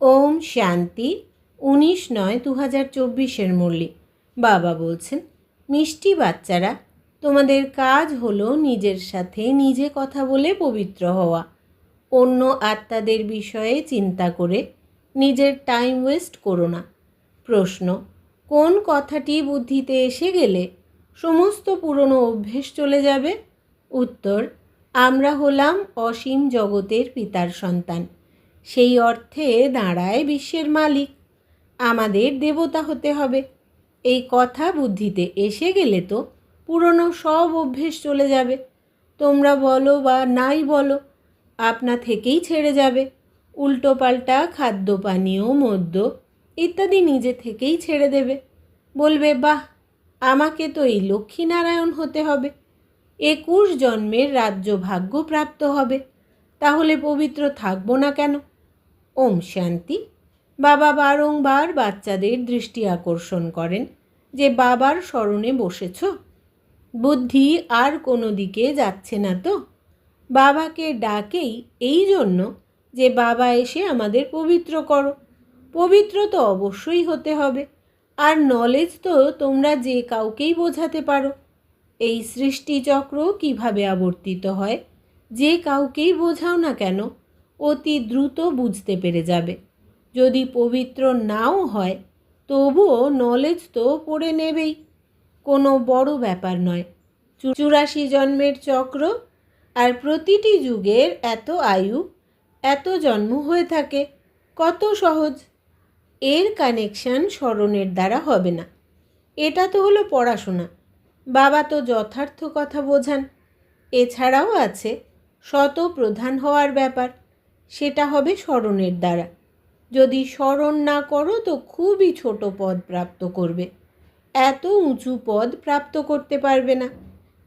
ওম শান্তি উনিশ নয় দু হাজার চব্বিশের মুরলি। বাবা বলছেন, মিষ্টি বাচ্চারা, তোমাদের কাজ হলো নিজের সাথে নিজে কথা বলে পবিত্র হওয়া। অন্য আত্মাদের বিষয়ে চিন্তা করে নিজের টাইম ওয়েস্ট করো না। প্রশ্ন, কোন কথাটি বুদ্ধিতে এসে গেলে সমস্ত পুরনো অভ্যেস চলে যাবে? উত্তর, আমরা হলাম অসীম জগতের পিতার সন্তান। সেই অর্থে দাঁড়ায় বিশ্বের মালিক। আমাদের দেবতা হতে হবে। এই কথা বুদ্ধিতে এসে গেলে তো পুরনো সব অভ্যেস চলে যাবে। তোমরা বলো বা নাই বলো, আপনা থেকেই ছেড়ে যাবে। উল্টোপাল্টা খাদ্য, পানীয়, মদ্য ইত্যাদি নিজে থেকেই ছেড়ে দেবে। বলবে, বাহ, আমাকে তো এই লক্ষ্মীনারায়ণ হতে হবে। একুশ জন্মের রাজ্য ভাগ্য প্রাপ্ত হবে। তাহলে পবিত্র থাকব না কেন? ওম শান্তি। বাবা বারংবার বাচ্চাদের দৃষ্টি আকর্ষণ করেন যে বাবার স্মরণে বসেছ। বুদ্ধি আর কোনো দিকে যাচ্ছে না তো। বাবাকে ডাকেই এই জন্য যে বাবা এসে আমাদের পবিত্র করো। পবিত্র তো অবশ্যই হতে হবে। আর নলেজ তো তোমরা যে কাউকেই বোঝাতে পারো। এই সৃষ্টিচক্র কীভাবে আবর্তিত হয়? যে কাউকেই বোঝাও না কেন? অতি দ্রুত বুঝতে পেরে যাবে। যদি পবিত্র নাও হয়, তবুও নলেজ তো পড়ে নেবেই। কোনো বড় ব্যাপার নয়। চুরাশি জন্মের চক্র আর প্রতিটি যুগের এত আয়ু, এত জন্ম হয়ে থাকে, কত সহজ। এর কানেকশান স্মরণের দ্বারা হবে না। এটা তো হলো পড়াশোনা। বাবা তো যথার্থ কথা বোঝান। এছাড়াও আছে শত প্রধান হওয়ার ব্যাপার। সেটা হবে স্মরণের দ্বারা। যদি স্মরণ না করো, তো খুবই ছোট পদ প্রাপ্ত করবে। এত উঁচু পদ প্রাপ্ত করতে পারবে না।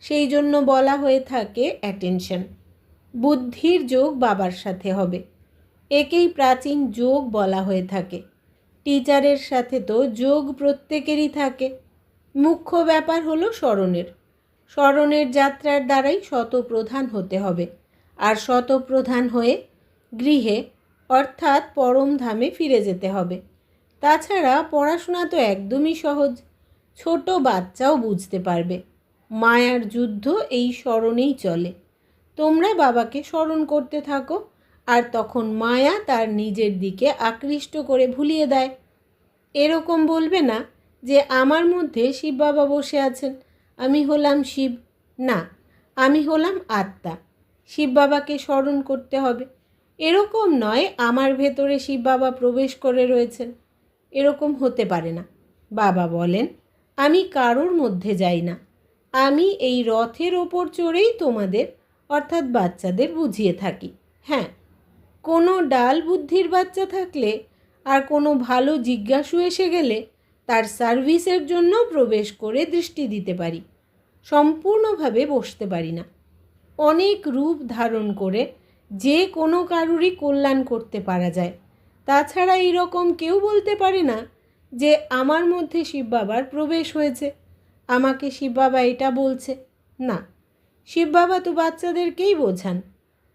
সেই জন্য বলা হয়ে থাকে অ্যাটেনশন বুদ্ধির যোগ বাবার সাথে হবে। একেই প্রাচীন যোগ বলা হয়ে থাকে। টিচারের সাথে তো যোগ প্রত্যেকেরই থাকে। মুখ্য ব্যাপার হলো স্মরণের। স্মরণের যাত্রার দ্বারাই শতপ্রধান হতে হবে। আর শতপ্রধান হয়ে গৃহে, অর্থাৎ পরম ধামে ফিরে যেতে হবে। তাছাড়া পড়াশোনা তো একদমই সহজ, ছোট বাচ্চাও বুঝতে পারবে। মায়ার যুদ্ধ এই স্মরণেই চলে। তোমরা বাবাকে স্মরণ করতে থাকো, আর তখন মায়া তার নিজের দিকে আকৃষ্ট করে ভুলিয়ে দেয়। এরকম বলবে না যে, আমার মধ্যে শিব বাবা বসে আছেন, আমি হলাম শিব। না, আমি হলাম আত্মা। শিব বাবাকে স্মরণ করতে হবে। এরকম নয় আমার ভেতরে শিব বাবা প্রবেশ করে রয়েছেন। এরকম হতে পারে না। বাবা বলেন, আমি কারোর মধ্যে যাই না। আমি এই রথের ওপর চড়েই তোমাদের, অর্থাৎ বাচ্চাদের বুঝিয়ে থাকি। হ্যাঁ কোনো ডাল বুদ্ধির বাচ্চা থাকলে আর কোনো ভালো জিজ্ঞাসু এসে গেলে তার সার্ভিসের জন্য প্রবেশ করে দৃষ্টি দিতে পারি। সম্পূর্ণভাবে বসতে পারি না। অনেক রূপ ধারণ করে যে কোনো কারুরই কল্যাণ করতে পারা যায়। তাছাড়া এইরকম কেউ বলতে পারে না যে, আমার মধ্যে শিব বাবার প্রবেশ হয়েছে। আমাকে শিব বাবা এটা বলছে। না, শিব বাবা তো বাচ্চাদেরকেই বোঝান।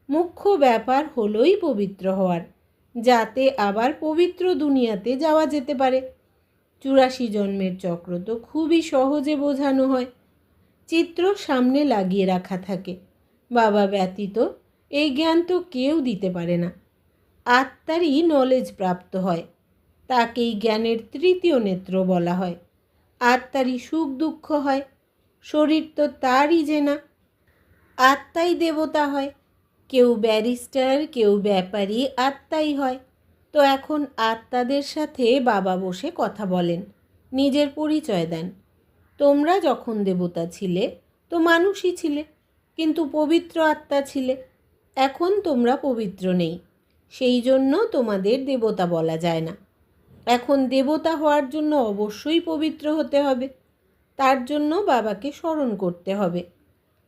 মুখ্য ব্যাপার হলোই পবিত্র হওয়ার, যাতে আবার পবিত্র দুনিয়াতে যাওয়া যেতে পারে। চুরাশি জন্মের চক্র তো খুবই সহজে বোঝানো হয়। চিত্র সামনে লাগিয়ে রাখা থাকে। বাবা ব্যতীত এই জ্ঞান তো কেউ দিতে পারে না। আত্মারই নলেজ প্রাপ্ত হয়, তাকেই জ্ঞানের তৃতীয় নেত্র বলা হয়। আত্মারই সুখ দুঃখ হয়, শরীর তো তারই যে না আত্মাই দেবতা হয়, কেউ ব্যারিস্টার, কেউ ব্যাপারী আত্মাই হয়। তো এখন আত্মাদের সাথে বাবা বসে কথা বলেন, নিজের পরিচয় দেন। তোমরা যখন দেবতা ছিলে, তো মানুষই ছিলে, কিন্তু পবিত্র আত্মা ছিলে। এখন তোমরা পবিত্র নেই। সেই জন্য তোমাদের দেবতা বলা যায় না। এখন দেবতা হওয়ার জন্য অবশ্যই পবিত্র হতে হবে। তার জন্য বাবাকে স্মরণ করতে হবে।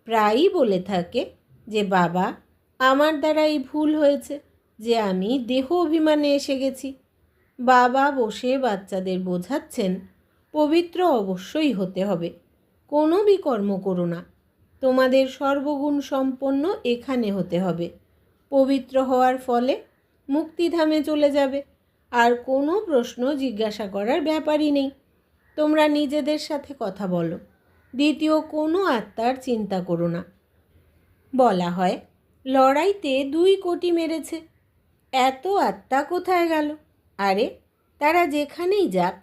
প্রায়ই বলে থাকে যে, বাবা, আমার দ্বারা এই ভুল হয়েছে যে, আমি দেহ অভিমানে এসে গেছি। বাবা বসে বাচ্চাদের বোঝাচ্ছেন, পবিত্র অবশ্যই হতে হবে। কোনো বিকর্ম করো না। তোমাদের সর্বগুণ সম্পন্ন এখানে হতে হবে। পবিত্র হওয়ার ফলে মুক্তিধামে চলে যাবে। আর কোনো প্রশ্ন জিজ্ঞাসা করার ব্যাপারই নেই। তোমরা নিজেদের সাথে কথা বলো। দ্বিতীয়, কোনো আত্মার চিন্তা করো না। বলা হয়, লড়াইতে দুই কোটি মেরেছে। এত আত্মা কোথায় গেল? আরে, তারা যেখানেই যাক,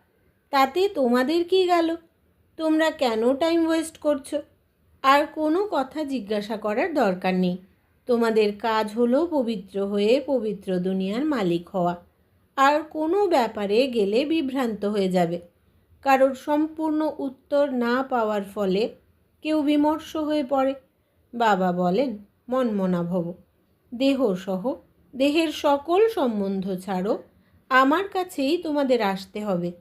তাতে তোমাদের কি গেল? তোমরা কেন টাইম ওয়েস্ট করছ? আর কোনো কথা জিজ্ঞাসা করার দরকার নেই। তোমাদের কাজ হলো পবিত্র হয়ে পবিত্র দুনিয়ার মালিক হওয়া। আর কোনো ব্যাপারে গেলে বিভ্রান্ত হয়ে যাবে। কারোর সম্পূর্ণ উত্তর না পাওয়ার ফলে কেউ বিমর্ষ হয়ে পড়ে। বাবা বলেন, মনমনা ভব। দেহসহ দেহের সকল সম্বন্ধ ছাড়ো। আমার কাছেই তোমাদের আসতে হবে।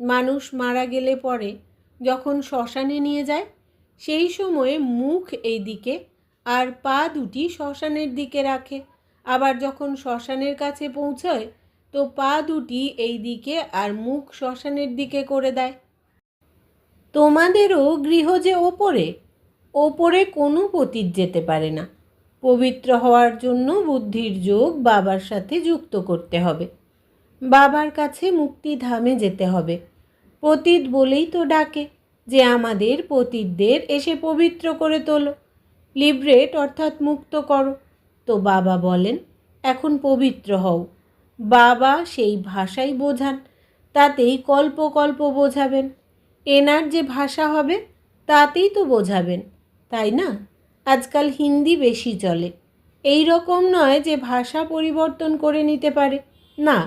মানুষ মারা গেলে পরে যখন শ্মশানে নিয়ে যায় সেই সময়ে মুখ এই দিকে আর পা দুটি শ্মশানের দিকে রাখে। আবার যখন শ্মশানের কাছে পৌঁছয়, তো পা দুটি এই দিকে আর মুখ শ্মশানের দিকে করে দেয়। তোমাদেরও গৃহ যে ওপরে ওপরে কোনো পতীত যেতে পারে না। পবিত্র হওয়ার জন্য বুদ্ধির যোগ বাবার সাথে যুক্ত করতে হবে। বাবার কাছে মুক্তিধামে যেতে হবে। পতীত বলেই তো ডাকে। যে আমাদের পতিতদের এসে পবিত্র করে তোলো। লিব্রেট অর্থাৎ মুক্ত করো। তো বাবা বলেন, এখন পবিত্র হও। বাবা সেই ভাষাই বোঝান, তাতেই কল্প কল্প বোঝাবেন। এনার যে ভাষা হবে, তাতেই তো বোঝাবেন, তাই না? আজকাল হিন্দি বেশি চলে। এই রকম নয় যে ভাষা পরিবর্তন করে নিতে পারে। না,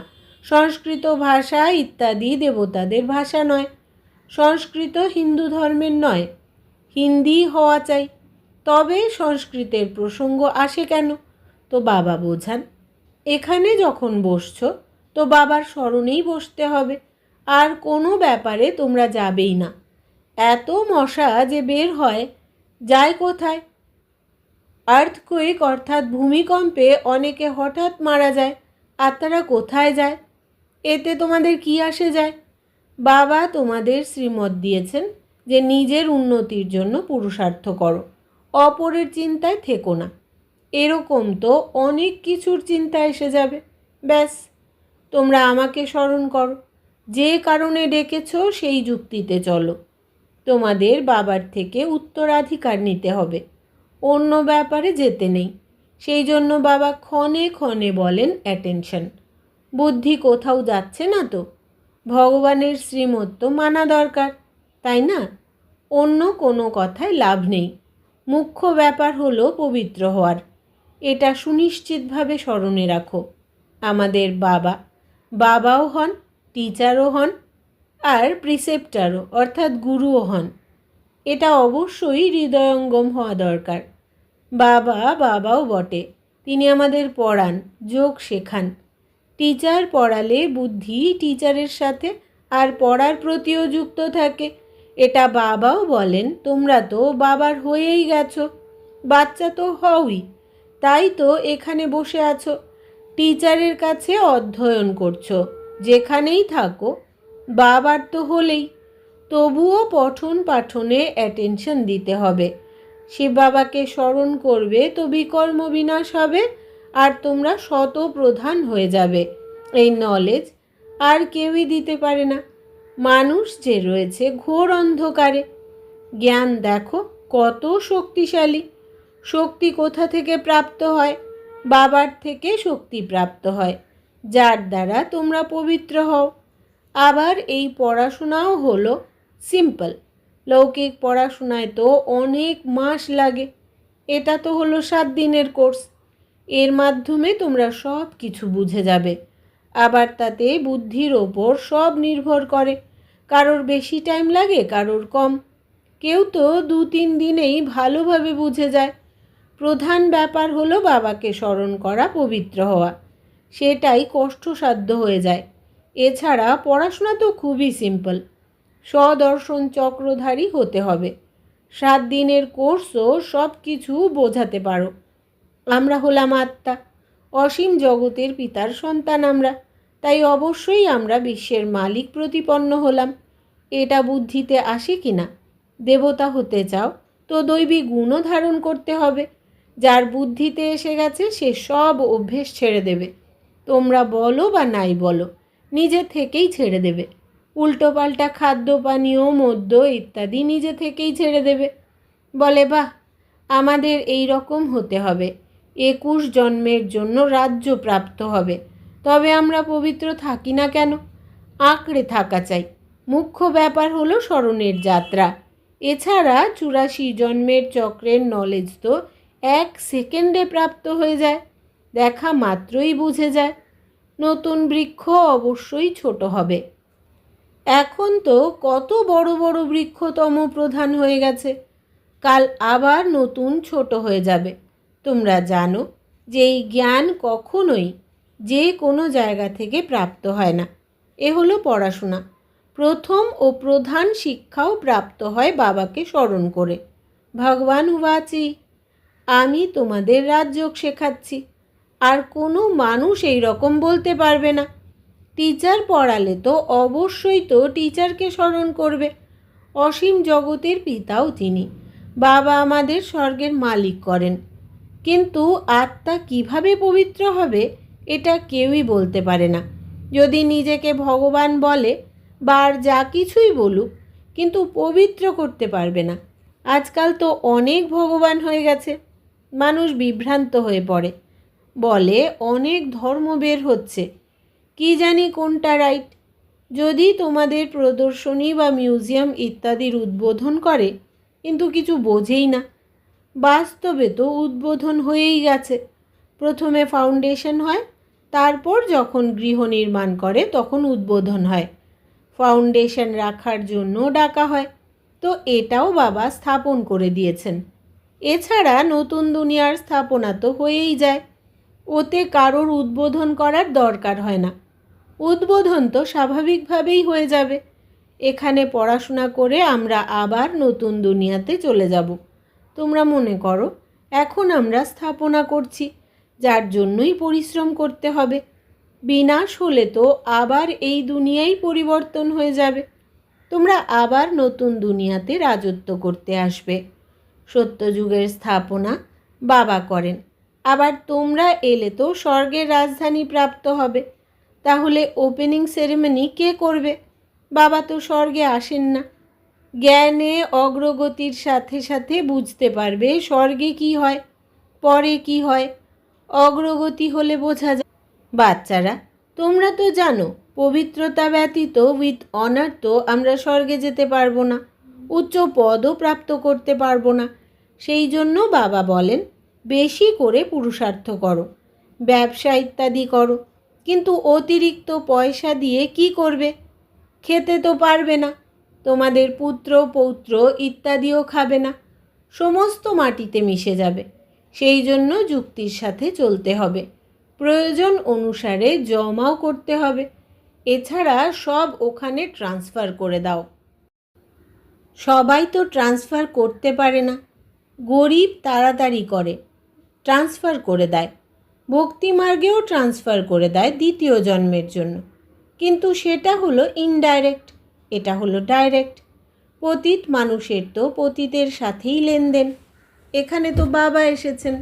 সংস্কৃত ভাষা ইত্যাদি দেবতাদের ভাষা নয়। সংস্কৃত হিন্দু ধর্মের নয়, হিন্দি হওয়া চাই। তবে সংস্কৃতের প্রসঙ্গ আসে কেন? তো বাবা বোঝান, এখানে যখন বসছো, তো বাবার স্মরণেই বসতে হবে। আর কোনো ব্যাপারে তোমরা যাবেই না। এত মশা যে বের হয়, যায় কোথায়? আর্থকুইক অর্থাৎ ভূমিকম্পে অনেকে হঠাৎ মারা যায়, আর তারা কোথায় যায়? এতে তোমাদের কি আসে যায়? বাবা তোমাদের শ্রীমত দিয়েছেন যে নিজের উন্নতির জন্য পুরুষার্থ করো। অপরের চিন্তায় থেকো না। এরকম তো অনেক কিছুর চিন্তা এসে যাবে। ব্যাস, তোমরা আমাকে স্মরণ করো। যে কারণে ডেকেছ সেই যুক্তিতে চলো। তোমাদের বাবার থেকে উত্তরাধিকার নিতে হবে। অন্য ব্যাপারে যেতে নেই। সেই জন্য বাবা ক্ষণে ক্ষণে বলেন অ্যাটেনশন বুদ্ধি কোথাও যাচ্ছে না তো? ভগবানের শ্রীমত্ব মানা দরকার, তাই না? অন্য কোনো কথায় লাভ নেই। মুখ্য ব্যাপার হলো পবিত্র হওয়ার। এটা সুনিশ্চিতভাবে স্মরণে রাখো। আমাদের বাবা, বাবাও হন, টিচারও হন, আর প্রিসেপ্টারও, অর্থাৎ গুরুও হন। এটা অবশ্যই হৃদয়ঙ্গম হওয়া দরকার। বাবা, বাবাও বটে। তিনি আমাদের পড়ান, যোগ শেখান। টিচার পড়ালে বুদ্ধি টিচারের সাথে আর পড়ার প্রতিও যুক্ত থাকে। এটা বাবাও বলেন, তোমরা তো বাবার হয়েই গেছো, বাচ্চা তো হওই, তাই তো এখানে বসে আছো। টিচারের কাছে অধ্যয়ন করছ, যেখানেই থাকো, বাবার তো হলেই। তবুও পঠন পাঠনে অ্যাটেনশন দিতে হবে। সে বাবাকে স্মরণ করবে তো বিকর্ম বিনাশ হবে। আর তোমরা শত প্রধান হয়ে যাবে। এই নলেজ আর কেউই দিতে পারে না। মানুষ যে রয়েছে ঘোর অন্ধকারে। জ্ঞান দেখো কত শক্তিশালী। শক্তি কোথা থেকে প্রাপ্ত হয়? বাবার থেকে শক্তি প্রাপ্ত হয়। যার দ্বারা তোমরা পবিত্র হও। আবার এই পড়াশোনাও হলো সিম্পল লৌকিক পড়াশোনায় তো অনেক মাস লাগে। এটা তো হলো সাত দিনের কোর্স এর মাধ্যমে তোমরা সব কিছু বুঝে যাবে। আবার তাতে বুদ্ধির ওপর সব নির্ভর করে। কারোর বেশি টাইম লাগে, কারোর কম। কেউ তো দু তিন দিনেই ভালোভাবে বুঝে যায়। প্রধান ব্যাপার হলো বাবাকে স্মরণ করা পবিত্র হওয়া। সেটাই কষ্টসাধ্য হয়ে যায়। এছাড়া পড়াশোনা তো খুবই সিম্পল। স্বদর্শন চক্রধারী হতে হবে। সাত দিনের কোর্সও সব কিছু বোঝাতে পারো। আমরা হলাম আত্মা। অসীম জগতের পিতার সন্তান আমরা, তাই অবশ্যই আমরা বিশ্বের মালিক প্রতিপন্ন হলাম। এটা বুদ্ধিতে আসে কি না? দেবতা হতে চাও তো দৈবী গুণও ধারণ করতে হবে। যার বুদ্ধিতে এসে গেছে, সে সব অভ্যেস ছেড়ে দেবে। তোমরা বলো বা নাই বলো, নিজে থেকেই ছেড়ে দেবে। উল্টোপাল্টা খাদ্য, পানীয়, মদ্য ইত্যাদি নিজে থেকেই ছেড়ে দেবে। বলে, বাহ, আমাদের এই রকম হতে হবে। একুশ জন্মের জন্য রাজ্য প্রাপ্ত হবে। তবে আমরা পবিত্র থাকি না কেন? আঁকড়ে থাকা চাই। মুখ্য ব্যাপার হলো স্মরণের যাত্রা। এছাড়া চুরাশি জন্মের চক্রের নলেজ তো এক সেকেন্ডে প্রাপ্ত হয়ে যায়। দেখা মাত্রই বুঝে যায়। নতুন বৃক্ষ অবশ্যই ছোট হবে। এখন তো কত বড় বড় বৃক্ষতম প্রধান হয়ে গেছে। কাল আবার নতুন ছোট হয়ে যাবে। তোমরা জানো যে এই জ্ঞান কখনোই যে কোনো জায়গা থেকে প্রাপ্ত হয় না। এ হলো পড়াশোনা। প্রথম ও প্রধান শিক্ষাও প্রাপ্ত হয় বাবাকে স্মরণ করে। ভগবান উবাচি, আমি তোমাদের রাজযোগ শেখাচ্ছি। আর কোনো মানুষ এই রকম বলতে পারবে না। টিচার পড়ালে তো অবশ্যই তো টিচারকে স্মরণ করবে। অসীম জগতের পিতাও তিনি। বাবা আমাদের স্বর্গের মালিক করেন। কিন্তু আত্মা কীভাবে পবিত্র হবে, এটা কেউই বলতে পারে না। যদি নিজেকে ভগবান বলে, বা যা কিছুই বলুক, কিন্তু পবিত্র করতে পারবে না। আজকাল তো অনেক ভগবান হয়ে গেছে, মানুষ বিভ্রান্ত হয়ে পড়ে। বলে অনেক ধর্ম বের হচ্ছে। কি জানি কোনটা রাইট যদি তোমাদের প্রদর্শনী বা মিউজিয়াম ইত্যাদির উদ্বোধন করে, কিন্তু কিছু বোঝেই না। বাস্তবে তো উদ্বোধন হয়েই গেছে। প্রথমে ফাউন্ডেশন হয়, তারপর যখন গৃহ নির্মাণ করে, তখন উদ্বোধন হয়। ফাউন্ডেশন রাখার জন্য ডাকা হয়। তো এটাও বাবা স্থাপন করে দিয়েছেন। এছাড়া নতুন দুনিয়ার স্থাপনা তো হয়েই যায়। ওতে কারোর উদ্বোধন করার দরকার হয় না। উদ্বোধন তো স্বাভাবিকভাবেই হয়ে যাবে। এখানে পড়াশোনা করে আমরা আবার নতুন দুনিয়াতে চলে যাব। তোমরা মনে করো, এখন আমরা স্থাপনা করছি, যার জন্যই পরিশ্রম করতে হবে। বিনাশ হলে তো আবার এই দুনিয়াই পরিবর্তন হয়ে যাবে। তোমরা আবার নতুন দুনিয়াতে রাজত্ব করতে আসবে। সত্যযুগের স্থাপনা বাবা করেন। আবার তোমরা এলে তো স্বর্গের রাজধানী প্রাপ্ত হবে। তাহলে ওপেনিং সেরেমনি কে করবে? বাবা তো স্বর্গে আসেন না। জ্ঞানে অগ্রগতির সাথে সাথে বুঝতে পারবে স্বর্গে কি হয়, পরে কি হয়। অগ্রগতি হলে বোঝা যায়। বাচ্চারা, তোমরা তো জানো, পবিত্রতা ব্যতীত উইথ অনার তো আমরা স্বর্গে যেতে পারব না, উচ্চ পদও প্রাপ্ত করতে পারব না। সেই জন্য বাবা বলেন, বেশি করে পুরুষার্থ করো, ব্যবসা ইত্যাদি করো। কিন্তু অতিরিক্ত পয়সা দিয়ে কি করবে? খেতে তো পারবে না। তোমাদের পুত্র, পৌত্র ইত্যাদিও খাবে না। সমস্ত মাটিতে মিশে যাবে। সেই জন্য যুক্তির সাথে চলতে হবে। প্রয়োজন অনুসারে জমাও করতে হবে। এছাড়া সব ওখানে ট্রান্সফার করে দাও। সবাই তো ট্রান্সফার করতে পারে না। গরিব তাড়াতাড়ি করে, ট্রান্সফার করে দেয়। ভক্তিমার্গেও ট্রান্সফার করে দেয় দ্বিতীয় জন্মের জন্য। কিন্তু সেটা হলো ইনডাইরেক্ট এটা হলো ডাইরেক্ট পতিত মানুষের তো পতিতের সাথেই লেনদেন। এখানে তো বাবা এসেছেন।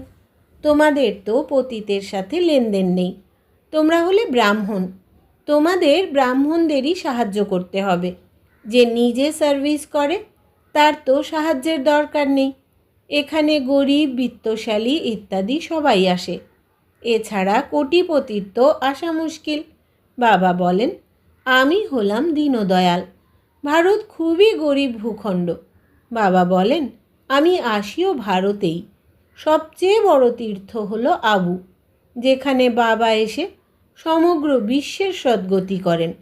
তোমাদের তো পতিতের সাথে লেনদেন নেই। তোমরা হলে ব্রাহ্মণ। তোমাদের ব্রাহ্মণদেরই সাহায্য করতে হবে। যে নিজে সার্ভিস করে, তার তো সাহায্যের দরকার নেই। এখানে গরিব, বিত্তশালী ইত্যাদি সবাই আসে। এছাড়া কোটিপতির তো আসা মুশকিল। বাবা বলেন, আমি হলাম দীনদয়াল। ভারত খুবই গরিব ভূখণ্ড। বাবা বলেন, আমি আসিও ভারতেই। সবচেয়ে বড় তীর্থ হলো আবু, যেখানে বাবা এসে সমগ্র বিশ্বের সদ্গতি করেন।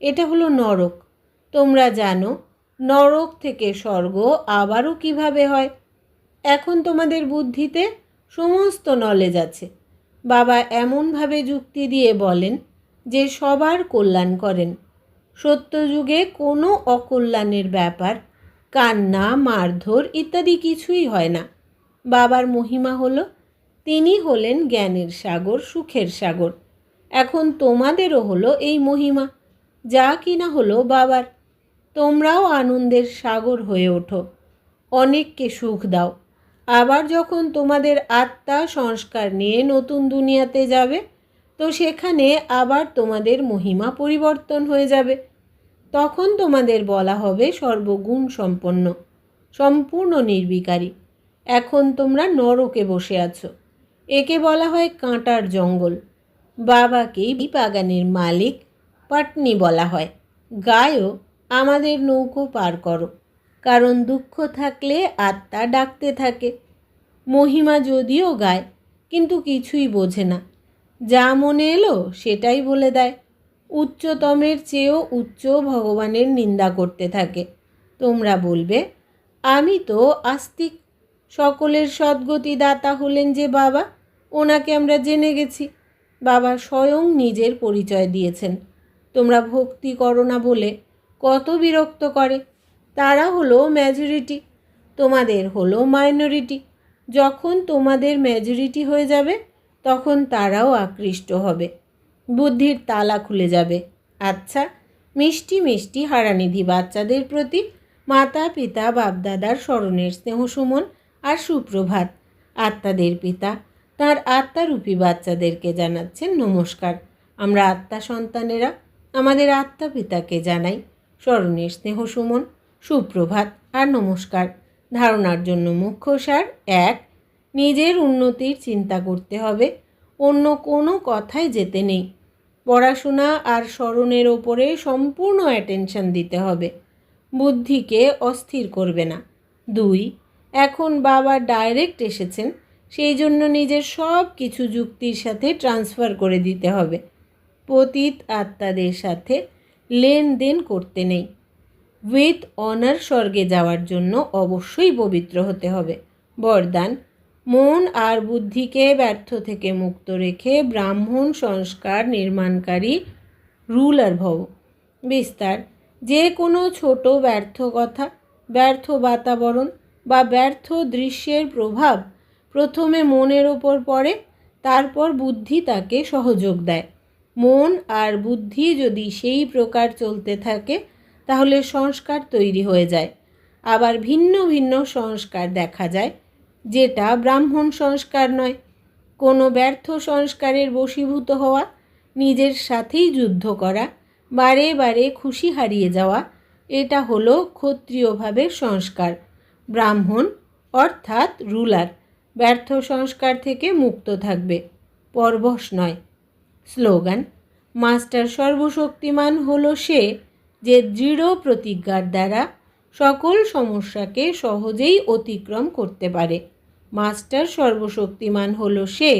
এটা হলো নরক। তোমরা জানো, নরক থেকে স্বর্গ আবারও কীভাবে হয়? এখন তোমাদের বুদ্ধিতে সমস্ত নলেজ আছে। বাবা এমনভাবে যুক্তি দিয়ে বলেন যে সবার কল্যাণ করেন। সত্যযুগে কোনো অকল্যাণের ব্যাপার, কান্না, মারধর ইত্যাদি কিছুই হয় না। বাবার মহিমা হল, তিনি হলেন জ্ঞানের সাগর, সুখের সাগর। এখন তোমাদেরও হলো এই মহিমা, যা কিনা হলো বাবার। তোমরাও আনন্দের সাগর হয়ে ওঠো, অনেককে সুখ দাও। আবার যখন তোমাদের আত্মা সংস্কার নিয়ে নতুন দুনিয়াতে যাবে তো সেখানে আবার তোমাদের মহিমা পরিবর্তন হয়ে যাবে। তখন তোমাদের বলা হবে সর্বগুণ সম্পন্ন, সম্পূর্ণ নির্বিকারী। এখন তোমরা নরকে বসে আছো। একে বলা হয় কাঁটার জঙ্গল। বাবাকেই বাগানের মালিক পাটনি বলা হয়। গায়ও আমাদের নৌকো পার করো, কারণ দুঃখ থাকলে আত্মা ডাকতে থাকে। মহিমা যদিও গায়, কিন্তু কিছুই বোঝে না। যা মনে এলো সেটাই বলে দেয়। উচ্চতমের চেয়েও উচ্চ ভগবানের নিন্দা করতে থাকে। তোমরা বলবে, আমি তো আস্তিক। সকলের সদ্গতি দাতা হলেন যে বাবা, ওনাকে আমরা জেনে গেছি। বাবা স্বয়ং নিজের পরিচয় দিয়েছেন। তোমরা ভক্তি করো না বলে কত বিরক্ত করে। তারা হলো মেজরিটি তোমাদের হলো মাইনরিটি যখন তোমাদের মেজরিটি হয়ে যাবে তখন তারাও আকৃষ্ট হবে। বুদ্ধির তালা খুলে যাবে। আচ্ছা মিষ্টি মিষ্টি হারানিধি বাচ্চাদের প্রতি মাতা পিতা বাপদাদার স্মরণের স্নেহসুমন আর সুপ্রভাত। আত্মাদের পিতা, তার আত্মারূপী বাচ্চাদেরকে জানাচ্ছেন নমস্কার। আমরা আত্মা সন্তানেরা, আমাদের আত্মা পিতাকে জানাই। স্মরণের স্নেহ সুমন, সুপ্রভাত আর নমস্কার। ধারণার জন্য মুখ্য সার এক নিজের উন্নতির চিন্তা করতে হবে, অন্য কোনো কথায় যেতে নেই। পড়াশোনা আর স্মরণের ওপরে সম্পূর্ণ অ্যাটেনশন দিতে হবে। বুদ্ধিকে অস্থির করবে না। দুই, এখন বাবা ডাইরেক্ট এসেছেন, সেই জন্য নিজের সব কিছু যুক্তির সাথে ট্রান্সফার করে দিতে হবে। পতিত আত্মাদের সাথে লেনদেন করতে নেই। উইথ অনার স্বর্গে যাওয়ার জন্য অবশ্যই পবিত্র হতে হবে। বরদান মন আর বুদ্ধিকে ব্যর্থ থেকে মুক্ত রেখে ব্রাহ্মণ সংস্কার নির্মাণকারী, রুলার ভব। বিস্তার, যে কোনো ছোট ব্যর্থ কথা, ব্যর্থ বাতাবরণ বা ব্যর্থ দৃশ্যের প্রভাব প্রথমে মনের ওপর পড়ে, তারপর বুদ্ধি তাকে সহযোগ দেয়। মন আর বুদ্ধি যদি সেই প্রকার চলতে থাকে, তাহলে সংস্কার তৈরি হয়ে যায়। আবার ভিন্ন ভিন্ন সংস্কার দেখা যায়। যেটা ব্রাহ্মণ সংস্কার নয়। কোনো ব্যর্থ সংস্কারের বশীভূত হওয়া, নিজের সাথেই যুদ্ধ করা, বারে বারে খুশি হারিয়ে যাওয়া, এটা হলো ক্ষত্রিয় ভাবের সংস্কার। ব্রাহ্মণ অর্থাৎ রুলার, ব্যর্থ সংস্কার থেকে মুক্ত থাকবে, পরবশ নয়। স্লোগান, মাস্টার সর্বশক্তিমান হলো সে যে দৃঢ় প্রতিজ্ঞার দ্বারা সকল সমস্যাকে সহজেই অতিক্রম করতে পারে। মাস্টার সর্বশক্তিমান হল সে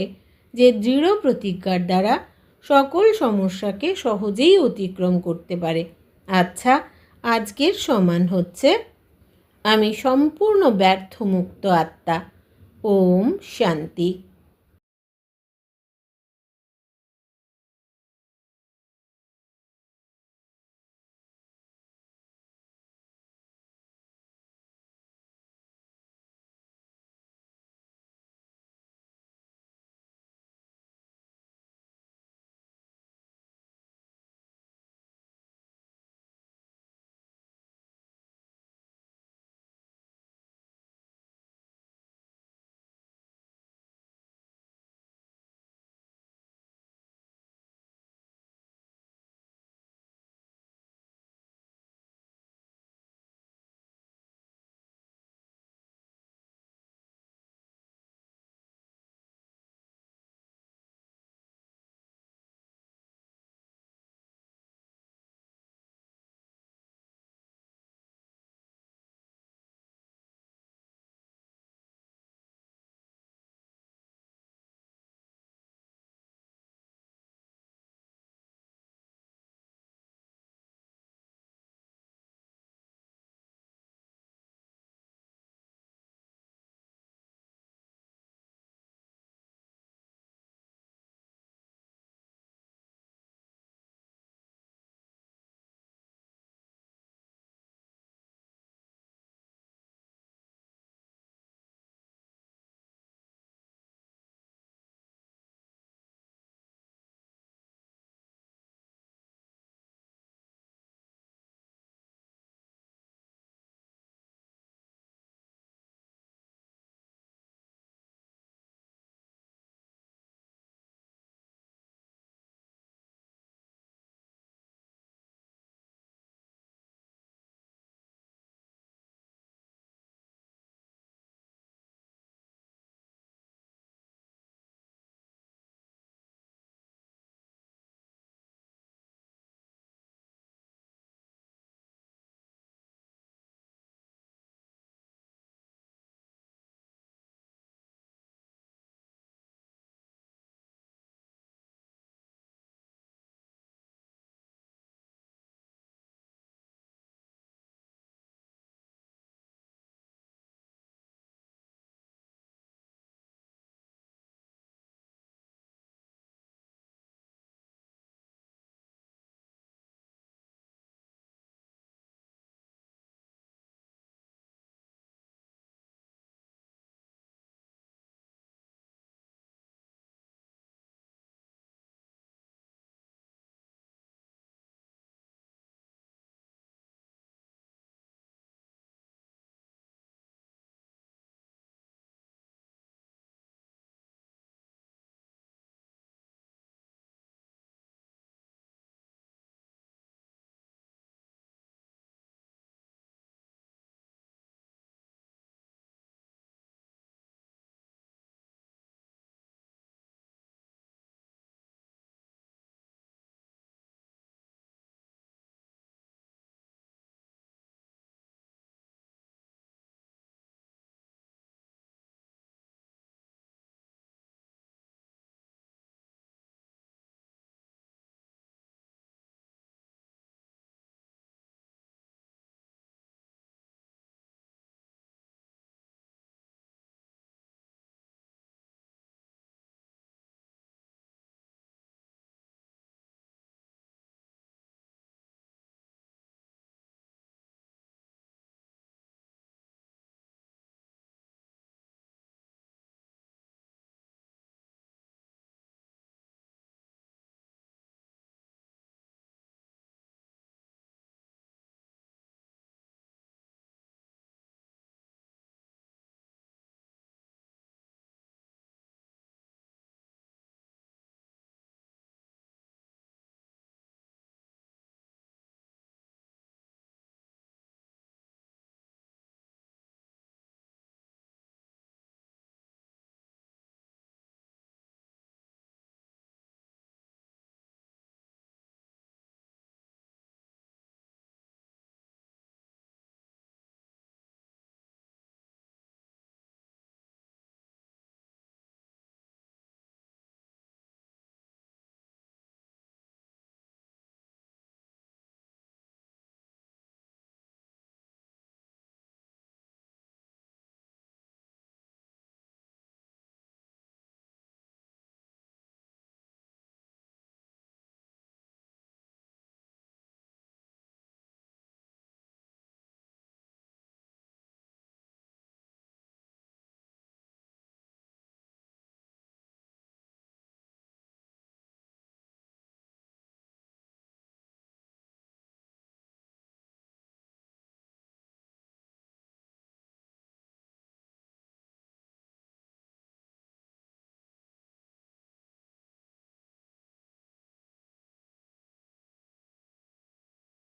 যে দৃঢ় প্রতিজ্ঞার দ্বারা সকল সমস্যাকে সহজেই অতিক্রম করতে পারে। আচ্ছা আজকের সমান হচ্ছে, আমি সম্পূর্ণ ব্যর্থমুক্ত আত্মা। ওম শান্তি।